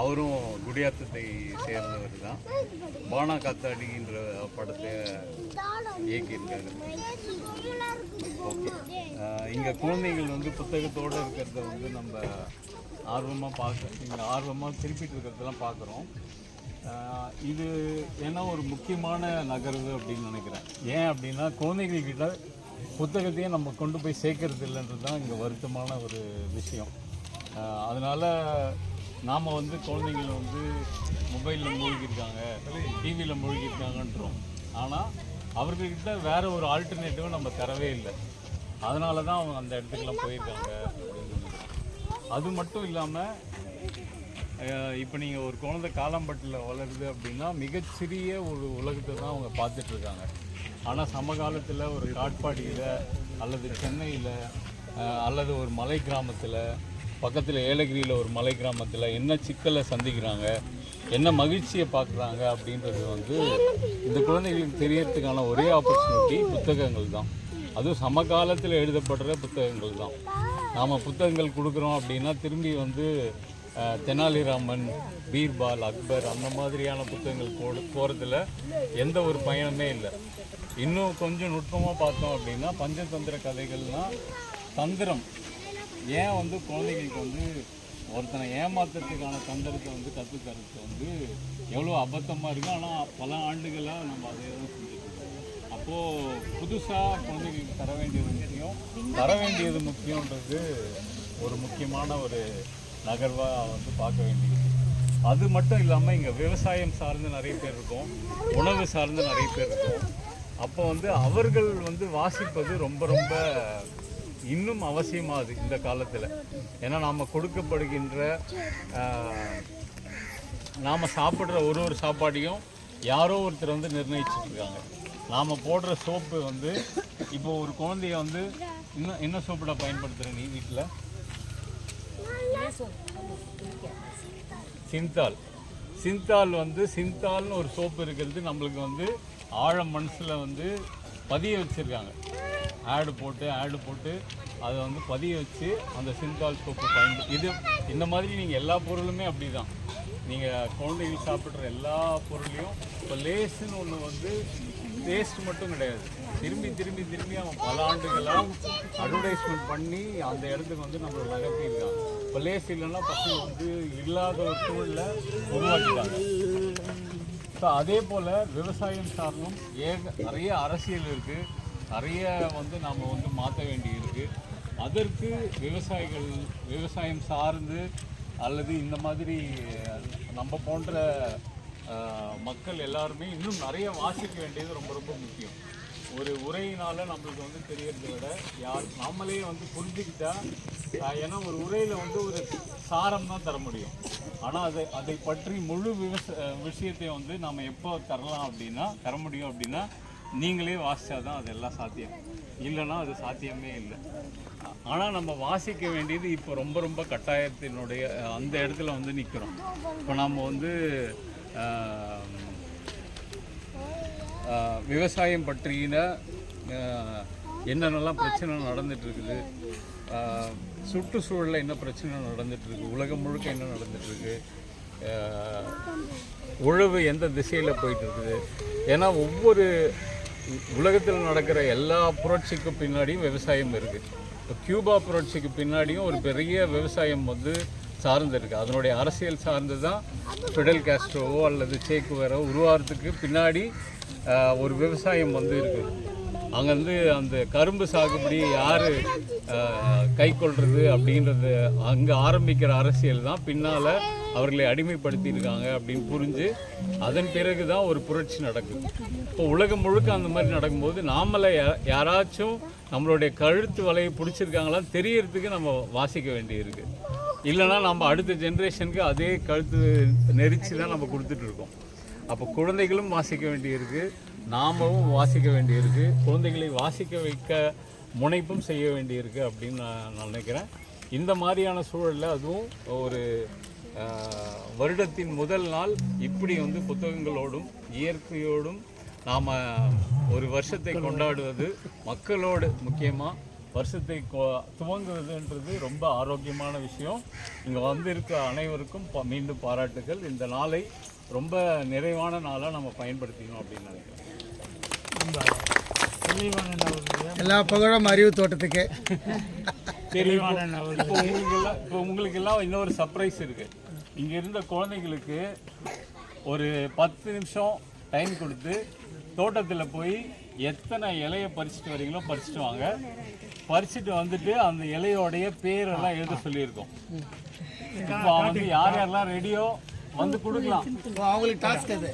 அவரும் குடியாத்தத்தை சேர்ந்தவர் தான். பானா காத்தாடின்ற படத்தை இயக்கியிருக்காரு. ஓகே. இங்கே குழந்தைகள் வந்து புத்தகத்தோடு இருக்கிறத வந்து நம்ம ஆர்வமாக பார்க்க இங்கே ஆர்வமாக திருப்பிட்டு இருக்கிறதெல்லாம் பார்க்குறோம். இது ஏன்னா ஒரு முக்கியமான நகர்வு அப்படின்னு நினைக்கிறேன். ஏன் அப்படின்னா குழந்தைகள்கிட்ட புத்தகத்தையே நம்ம கொண்டு போய் சேர்க்கறது இல்லைன்றது தான் இங்கே வருத்தமான ஒரு விஷயம். அதனால் நாம் வந்து குழந்தைங்கள வந்து மொபைலில் மூழ்கியிருக்காங்க டிவியில் மூழ்கியிருக்காங்கன்றோம். ஆனால் அவர்கள்கிட்ட வேறு ஒரு ஆல்டர்னேட்டிவை நம்ம தரவே இல்லை. அதனால தான் அவங்க அந்த இடத்துக்குலாம் போயிருக்காங்க அப்படின்னு அது மட்டும் இல்லாமல் இப்போ நீங்கள் ஒரு குழந்தை காலம்பட்டில் வளருது அப்படின்னா மிகச்சிறிய ஒரு உலகத்தை தான் அவங்க பார்த்துட்ருக்காங்க ஆனால் சமகாலத்தில் ஒரு காட்பாடியில் அல்லது சென்னையில் அல்லது ஒரு மலை கிராமத்தில் பக்கத்தில் ஏலகிரியில் ஒரு மலை கிராமத்தில் என்ன சிக்கலை சந்திக்கிறாங்க? என்ன மகிழ்ச்சியை பார்க்குறாங்க அப்படின்றது வந்து இந்த குழந்தைகளுக்கு தெரியறதுக்கான ஒரே ஆப்பர்ச்சுனிட்டி புத்தகங்கள் தான். அதுவும் சமகாலத்தில் எழுதப்படுற புத்தகங்கள் தான். நாம் புத்தகங்கள் கொடுக்குறோம் அப்படின்னா திரும்பி வந்து தெனாலிராமன் பீர்பால் அக்பர் அந்த மாதிரியான புத்தகங்கள் போடு போகிறதுல எந்த ஒரு பயனுமே இல்லை. இன்னும் கொஞ்சம் நுட்பமாக பார்த்தோம் அப்படின்னா பஞ்சதந்திர கதைகள்னால் தந்திரம். ஏன் வந்து குழந்தைங்களுக்கு வந்து ஒருத்தனை ஏமாத்துறதுக்கான தந்திரத்தை வந்து கற்றுத் வந்து எவ்வளோ அபத்தமாக இருக்குது ஆனால் பல ஆண்டுகளாக நம்ம அதே தான் செஞ்சுருக்கோம் அப்போது புதுசாக குழந்தைகளுக்கு தர வேண்டியது முக்கியம். தர வேண்டியது முக்கியன்றது ஒரு முக்கியமான ஒரு நகர்வாக வந்து பார்க்க வேண்டியது. அது மட்டும் இல்லாமல் இங்கே விவசாயம் சார்ந்து நிறைய பேர் இருக்கும். உணவு சார்ந்து நிறைய பேர் இருக்கும். அப்போ வந்து அவர்கள் வந்து வாசிப்பது ரொம்ப ரொம்ப இன்னும் அவசியமாகுது இந்த காலத்தில். ஏன்னா நாம் கொடுக்கப்படுகின்ற நாம் சாப்பிட்ற ஒரு ஒரு சாப்பாட்டையும் யாரோ ஒருத்தர் வந்து நிர்ணயிச்சிட்டு இருக்காங்க நாம் போடுற சோப்பு வந்து இப்போ ஒரு குழந்தைய வந்து இன்னும் என்ன சோப்புடா பயன்படுத்துகிற நீ வீட்டில் சிந்தால். சிந்தால் வந்து சிந்தால்னு ஒரு சோப்பு இருக்கிறது நம்மளுக்கு வந்து ஆழம் மனசில் வந்து பதிய வச்சுருக்காங்க. ஆடு போட்டு ஆடு போட்டு அதை வந்து பதிய வச்சு அந்த சிந்தால் சோப்பு பயன்படு இது இந்த மாதிரி நீங்கள் எல்லா பொருளுமே அப்படி தான் நீங்கள் குழந்தைகள் சாப்பிட்ற எல்லா பொருளையும் இப்போ லேஸுன்னு ஒன்று வந்து டேஸ்ட் மட்டும் கிடையாது. திரும்பி திரும்பி திரும்பி அவன் பல ஆண்டுகளாக அட்வர்டைஸ்மெண்ட் பண்ணி அந்த இடத்துக்கு வந்து நம்மளை நகர்த்திருக்கான் இப்போ லேஸ் இல்லைன்னா பசங்க வந்து இல்லாத ஒரு சூழலை உருவாக்கிட்டாங்க. ஸோ அதே போல் விவசாயம் சார்ந்தும் ஏக நிறைய அரசியல் இருக்குது நிறைய வந்து நாம் வந்து மாற்ற வேண்டி இருக்குது அதற்கு விவசாயிகள் விவசாயம் சார்ந்து அல்லது இந்த மாதிரி நம்ம போன்ற மக்கள் எல்லாருமே இன்னும் நிறைய வாசிக்க வேண்டியது ரொம்ப ரொம்ப முக்கியம். ஒரு உரையினால் நம்மளுக்கு வந்து தெரியறதை விட யார் நம்மளே வந்து புரிஞ்சுக்கிட்டா ஏன்னா ஒரு உரையில் வந்து ஒரு சாரம் தான் தர முடியும். ஆனால் அதை அதை பற்றி முழு விவச விஷயத்தை வந்து நம்ம எப்போ தரலாம் அப்படின்னா தர முடியும் அப்படின்னா நீங்களே வாசித்தா தான் அதெல்லாம் சாத்தியம். இல்லைன்னா அது சாத்தியமே இல்லை. ஆனால் நம்ம வாசிக்க வேண்டியது இப்போ ரொம்ப ரொம்ப கட்டாயத்தினுடைய அந்த இடத்துல வந்து நிற்கிறோம் இப்போ நம்ம வந்து விவசாயம் பற்றின என்னென்னலாம் பிரச்சனை நடந்துட்டு இருக்குது சுற்றுச்சூழலில் என்ன பிரச்சனை நடந்துட்டு உலகம் முழுக்க என்ன நடந்துட்டு உழவு எந்த திசையில் போயிட்டு இருக்குது ஏன்னா ஒவ்வொரு உலகத்தில் நடக்கிற எல்லா புரட்சிக்கு பின்னாடியும் விவசாயம் இருக்குது இப்போ கியூபா புரட்சிக்கு பின்னாடியும் ஒரு பெரிய விவசாயம் வந்து சார்ந்திருக்கு. அதனுடைய அரசியல் சார்ந்து தான் ஃபிடல் காஸ்ட்ரோவோ அல்லது சேக்குவேரோ உருவாகிறதுக்கு பின்னாடி ஒரு விவசாயம் வந்து இருக்குது அங்கே வந்து அந்த கரும்பு சாகுபடி யார் கை கொள்வது அப்படின்றது அங்கே ஆரம்பிக்கிற அரசியல் தான். பின்னால் அவர்களை அடிமைப்படுத்தியிருக்காங்க அப்படின்னு புரிஞ்சு அதன் பிறகு தான் ஒரு புரட்சி நடக்குது. இப்போ உலகம் முழுக்க அந்த மாதிரி நடக்கும்போது நாமளே யா- யாராச்சும் நம்மளுடைய கழுத்து வலையை பிடிச்சிருக்காங்களான்னு தெரியறதுக்கு நம்ம வாசிக்க வேண்டியிருக்கு. இல்லைன்னா நம்ம அடுத்த ஜென்ரேஷனுக்கு அதே கழுத்து நெரிச்சு தான் நம்ம கொடுத்துட்ருக்கோம் அப்போ குழந்தைகளும் வாசிக்க வேண்டியிருக்கு. நாமவும் வாசிக்க வேண்டியிருக்கு. குழந்தைகளை வாசிக்க வைக்க முனைப்பும் செய்ய வேண்டியிருக்கு அப்படின்னு நான் நினைக்கிறேன். இந்த மாதிரியான சூழலில் அதுவும் ஒரு வருடத்தின் முதல் நாள் இப்படி வந்து புத்தகங்களோடும் இயற்கையோடும் நாம் ஒரு வருஷத்தை கொண்டாடுவது மக்களோடு முக்கியமாக வருஷத்தை துவங்குவதுன்றது ரொம்ப ஆரோக்கியமான விஷயம். இங்கே வந்திருக்க அனைவருக்கும் ப- மீண்டும் பாராட்டுகள். இந்த நாளை ரொம்ப நிறைவான நாளாக நம்ம பயன்படுத்திக்கணும் அப்படின்னு நினைக்கிறேன். எல்லா புகழும் அறிவு தோட்டத்துக்கு. சரி இப்போ இப்போ உங்களுக்கு எல்லாம் இப்போ இன்னொரு சர்ப்ரைஸ் இருக்கு. இங்க இருந்த குழந்தைங்களுக்கு ஒரு பத்து நிமிஷம் டைம் கொடுத்து தோட்டத்தில் போய் எத்தனை இலையை பறிச்சுட்டு வரீங்களோ பறிச்சுட்டு வாங்க. பறிச்சுட்டு வந்துட்டு அந்த இலையோடைய பேரெல்லாம் எழுத சொல்லியிருக்கோம். இப்போ வந்து யார் யாரெல்லாம் ரெடியோ வந்து கொடுக்கலாம். அவங்களுக்கு டாஸ்க் அது.